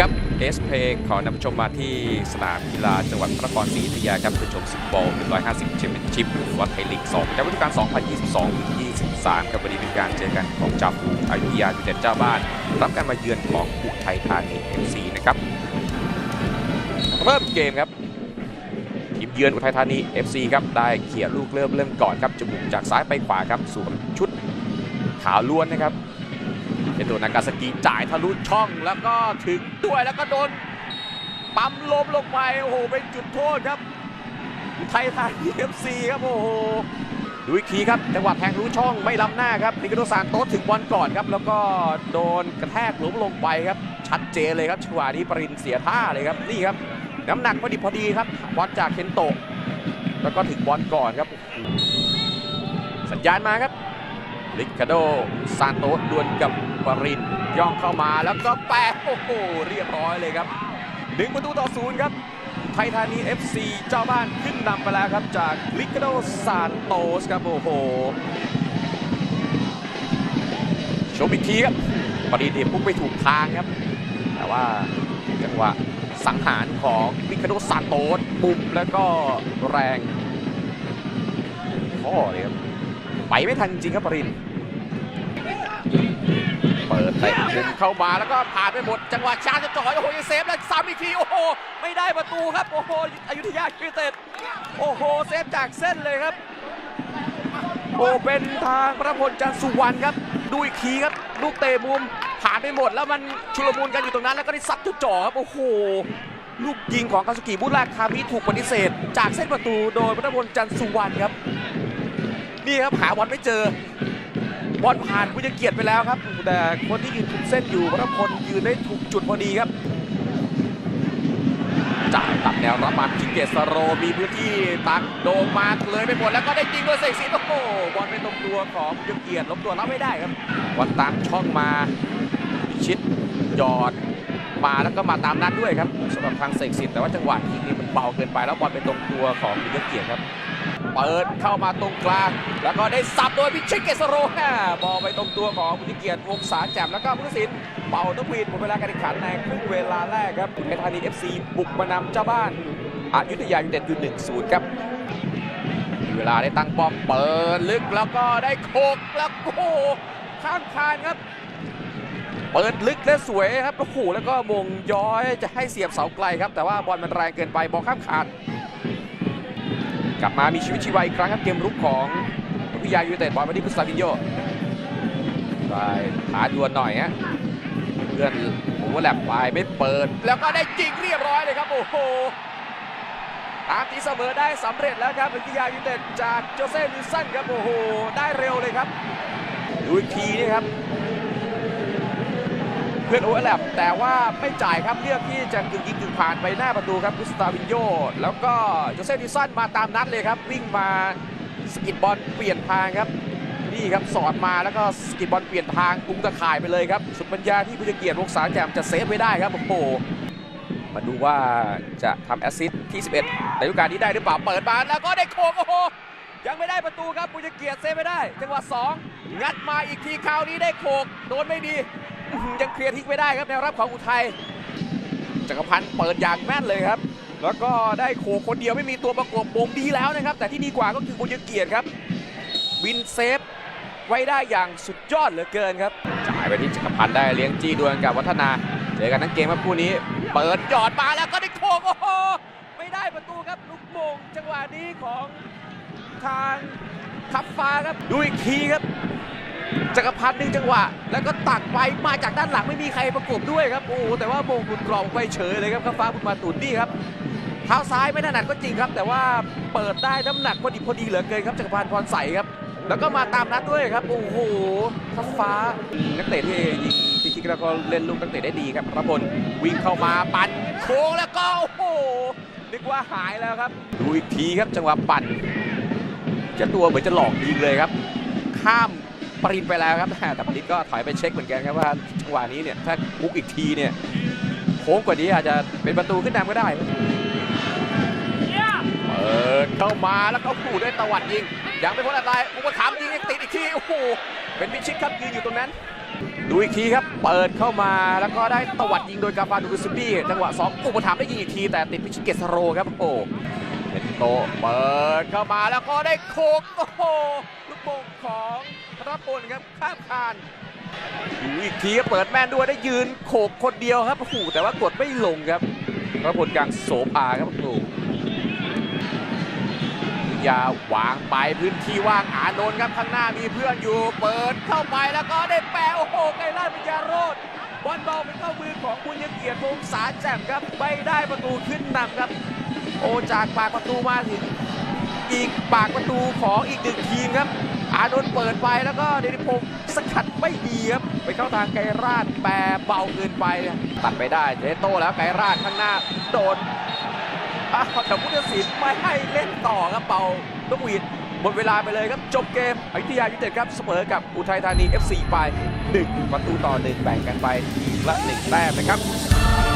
ครับเอสเพขอนำผู้ชมมาที่สนามกีฬาจังหวัดพระนครศรีอยุธยาครับเพื่อชมฟุตบอล150 แชมเปี้ยนชิพหรือว่าไทยลีก2ประจำฤดูกาล2022-23ครับวันนี้เป็นการเจอกันของจ่าฝูงอยุธยายูเต็ดเจ้าบ้าน รับการมาเยือนของอุทัยธานีเอฟซีนะครับเริ่มเกมครับทีมเยือนอุทัยธานี FC ครับได้เขี่ยลูกเริ่มเริ่มก่อนครับจมูกจากซ้ายไปขวาครับสวมชุดขาวล้วนนะครับ เป็นโดนนากาสกิจ่ายทะลุช่องแล้วก็ถึงด้วยแล้วก็โดนปั๊มลมลงไปโอ้โหเป็นจุดโทษครับอุทัยธานีครับโอ้โหดูอีกทีครับจังหวะแทงรู้ช่องไม่ล้ำหน้าครับนิโกโดซานโตสถึงบอลก่อนครับ แล้วก็โดนกระแทกหลุมลงไปครับ ชัดเจนเลยครับจังหวะนี้ปรินเสียท่าเลยครับนี่ครับ น้ำหนักพอดีพอดีครับบอลจากเคนโตะแล้วก็ถึงบอลก่อนครับ สัญญาณมาครับลิคาโดซานโตสดวลกับ ปรินย่องเข้ามาแล้วก็แปะโอ้โหเรียบร้อยเลยครับหนึ่งประตูต่อศูนย์ครับ ไทยธานี FC เจ้าบ้านขึ้นนำไปแล้วครับ จากลิคาโดซานโตสครับโอ้โหชมอีกทีครับปรินเนี่ยพุ่งไปถูกทางครับ แต่ว่าจังหวะสังหารของมิคาโดซานโตสมุมแล้วก็แรงข้อเลยครับไปไม่ทันจริงครับปริน ปิดเตะมุมเข้ามาแล้วก็ผ่านไปหมด จังหวะชาร์จจะจ่อยโอ้โหยังเซฟแล้วซ้ำอีกทีโอ้โหไม่ได้ประตูครับโอ้โหอยุธยายูไนเต็ดโอ้โหเซฟจากเส้นเลยครับโอ้เป็นทางพระพลจันทร์สุวรรณครับ ดูอีกทีครับ ลูกเตะมุมผ่านไปหมดแล้วมันชุลมุนกันอยู่ตรงนั้นแล้วก็ได้ซัดจุดจ่อครับโอ้โหลูกยิงของคาสุกิบุราคามิถูกปฏิเสธ จากเส้นประตูโดยพระพลจันทร์สุวรรณครับ นี่ครับหาบอลไม่เจอ บอลผ่านผู้จะเกียรติไปแล้วครับ แต่คนที่ยืนถูกเส้นอยู่พระพลยืนได้ถูกจุดพอดีครับจ่ายตัดแนวรับมาจิเกสโรมีพื้นที่ตักโด่งมาเลยไปหมดแล้วก็ได้ยิงด้วยเสกสรรโอ้โหบอลไปตรงตัวของยเกียรติล้มตัวรับไม่ได้ครับบอลตามช่องมาชิดหยอด มาแล้วก็มาตามนัดด้วยครับสำหรับทางเสกสรรแต่ว่าจังหวะยิงนี่มันเบาเกินไปแล้วบอลไปตรงตัวของยงเกียรครับ เปิดเข้ามาตรงกลาง แล้วก็ได้สับโดยพิชิตเกษโรแม่บอลไปตรงตัวของบุญเกียรวงศาแจ่มแล้วก็ผู้ตัดสินเป่าต้องวีดหมดเวลาการแข่งขันในครึ่งเวลาแรกครับอุทัยธานี FC บุกมานำเจ้าบ้านอายุธยายูเต็ดอยู่1-0ครับมีเวลาได้ตั้งป้อมเปิดลึกแล้วก็ได้โคกแล้วโอ้ข้ามคานครับ เปิดลึกและสวยครับโอ้โหแล้วก็มงย้อยจะให้เสียบเสาไกลครับ แต่ว่าบอลมันแรงเกินไปบอลข้ามคานกลับมามีชีวิตชีวาอีกครั้งครับเกมรุกของวิทยายูเต็ดบอลมาที่กุสตาวินโยได้ขาดวนหน่อยฮะเพื่อนโอ้โหแหลมไปไม่เปิด แล้วก็ได้จิงเรียบร้อยเลยครับโอ้โหตามตีเสมอได้สำเร็จแล้วครับวิทยายูเต็ดจากโจเซ่วิสันครับโอ้โหได้เร็วเลยครับดูอีกทีนี่ครับ เพื่อนโอเวอร์แลปแต่ว่าไม่จ่ายครับเลือกที่จะกึ่งยิงกึ่งผ่านไปหน้าประตูครับกุสตาวินโยแล้วก็โจเซ่ดิสันมาตามนัดเลยครับ วิ่งมาสกิดบอลเปลี่ยนทางครับนี่ครับสอดมาแล้วก็สกิดบอลเปลี่ยนทางปุ้งตะข่ายไปเลยครับ สุดปัญญาที่พุทธเกียรติวงศาแจ่มจะเซฟไว้ได้ครับโอ้โหมาดูว่าจะทำแอสซิสต์ที่ 11 ในฤดูกาลนี้ได้หรือเปล่าเปิดมาแล้วก็ได้โคงโอ้โห ยังไม่ได้ประตูครับปุญเกียรติเซฟไม่ได้ จังหวะสองงัดมาอีกทีคราวนี้ได้โคกโดนไม่ดียังเคลียร์ทิ้งไม่ได้ครับแนวรับของอุทัยจักรพันธ์เปิดอย่างแม่นเลยครับ แล้วก็ได้โขกคนเดียวไม่มีตัวประกบวงดีแล้วนะครับ แต่ที่ดีกว่าก็คือบุญเกียรติครับ วินเซฟไว้ได้อย่างสุดยอดเหลือเกินครับจ่ายไปที่จักรพันธ์ได้เลี้ยงจี้ดวลกับวัฒนาเจอกันทั้งเกมครับคู่นี้ เปิดหยอดมาแล้วก็ได้โขกโอ้โหไม่ได้ประตูครับลูกโมงจังหวะนี้ของ ทางขับฟ้าครับดูอีกทีครับ จักรพันธ์หนึ่งจังหวะ แล้วก็ตักไปมาจากด้านหลังไม่มีใครประกบด้วยครับโอ้แต่ว่ามงหลุดกรอบไปเฉยเลยครับข้าฟ้าบุญมาตุนนี่ครับเท้าซ้ายไม่ถนัดก็จริงครับ แต่ว่าเปิดได้น้ำหนักพอดีพอดีเหลือเกินครับจักรพันธ์พรใสครับ แล้วก็มาตามนัดด้วยครับโอ้โหข้าฟ้านักเตะที่ยิงฟรีคิกแล้วก็เล่นลูกนักเตะได้ดีครับระพลวิ่งเข้ามาปั่นโค้งแล้วก็โอ้โหนึกว่าหายแล้วครับดูอีกทีครับจังหวะปั่น จ้าตัวเหมือนจะหลอกยิงเลยครับ ข้ามปรินไปแล้วครับ แต่ปรินก็ถอยไปเช็คเหมือนกันครับว่าจังหวะนี้เนี่ยถ้ามุกอีกทีเนี่ยโค้งกว่านี้อาจจะเป็นประตูขึ้นนำก็ได้เปิดเข้ามาแล้วก็ขู่ด้วยตวัดยิง ยังไม่พ้นอะไรอุปถัมภ์ยิงยังติดอีกทีโอ้โหเป็นพิชิตครับยืนอยู่ตรงนั้น ดูอีกทีครับเปิดเข้ามาแล้วก็ได้ตวัดยิงโดยกาฟาดูบิสบี้จังหวะ2อุปถัมภ์ได้ยิงอีกทีแต่ติดพิชิตเกสโรครับโอ้ เป็นโตเปิดเข้ามาแล้วก็ได้โคกโอ้โหลูกโป่งของธนพลครับข้ามคานดูอีกทียเปิดแม่นด้วยได้ยืนโขกคนเดียวครับโอ้โหแต่ว่ากดไม่ลงครับธนพลกลางโสภาครับโอ้ยาวางไปพื้นที่ว่างอานนท์ครับข้างหน้ามีเพื่อนอยู่ เปิดเข้าไปแล้วก็ได้แปะโอ้โหไกลล่าปัญญาโรดบอลบอลเป็นเข้ามือของคุณยเกียรติพงษาแจ่มครับไม่ได้ประตูขึ้นนำครับ โอจากปากประตูมาถึงอีกปากประตูของอีกหนึ่งทีมครับ อานนท์เปิดไปแล้วก็เดนิพงศ์สกัดไม่ดีครับไปเข้าทางไกรราชแปรเบาเกินไป ตัดไปได้เจโต้แล้วไกรราชข้างหน้าโดนอ้าวแต่ผู้ตัดสินไม่ให้เล่นต่อครับเป่าลูกหวีดหมดเวลาไปเลยครับ จบเกมอยุธยายูไนเต็ดครับเสมอกับอุทัยธานี FC ไป1ประตูต่อ1แบ่งกันไปทีละ1แต้มนะครับ